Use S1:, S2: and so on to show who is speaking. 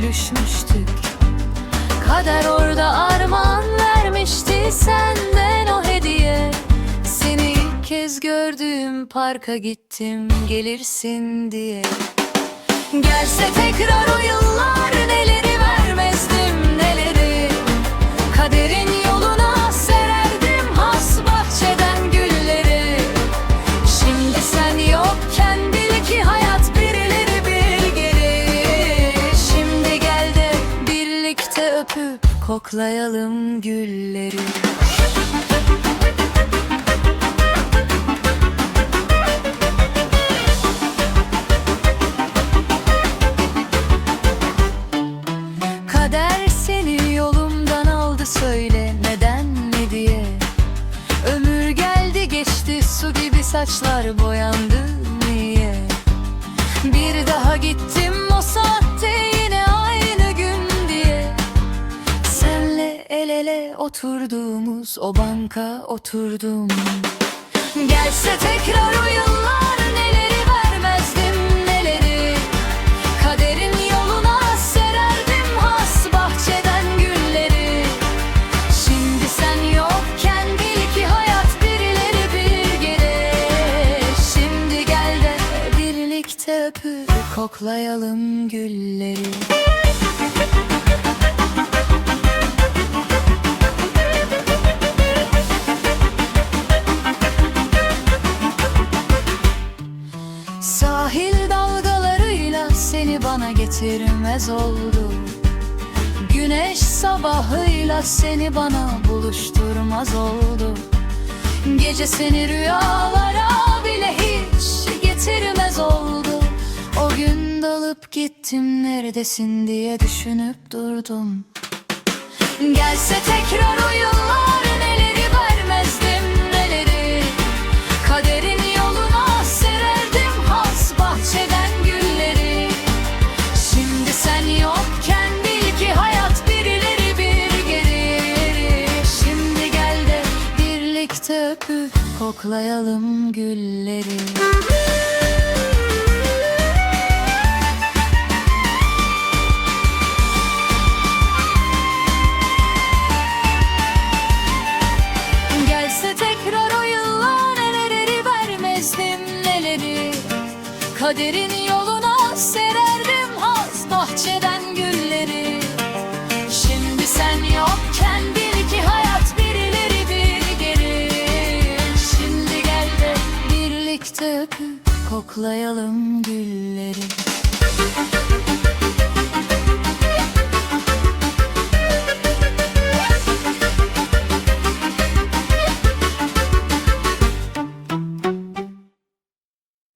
S1: gülüşmüştük. Kader orada armağan vermişti senden o hediye. Seni ilk kez gördüğüm parka gittim gelirsin diye. Gelse tekrar o yıllar koklayalım gülleri. Kader seni yolumdan aldı söyle neden ne diye. Ömür geldi geçti su gibi saçlar boyandı niye? Bir daha gittim oturduğumuz o banka oturdum. Gelse tekrar o yıllar neleri vermezdim neleri? Kaderin yoluna sererdim has bahçeden gülleri. Şimdi sen yokken bil ki hayat birileri bir gelir Şimdi gel de birlikte öpüp koklayalım gülleri bana getirmez oldu. Güneş sabahıyla seni bana buluşturmaz oldu. Gece seni rüyalara bile hiç getirmez oldu. O gün dalıp gittim neredesin diye düşünüp durdum. Gelse tekrar o yıllar koklayalım gülleri. Gelse tekrar o yıllar neleri vermezdim neleri? Kaderin yoluna sererdim has bahçeden koklayalım gülleri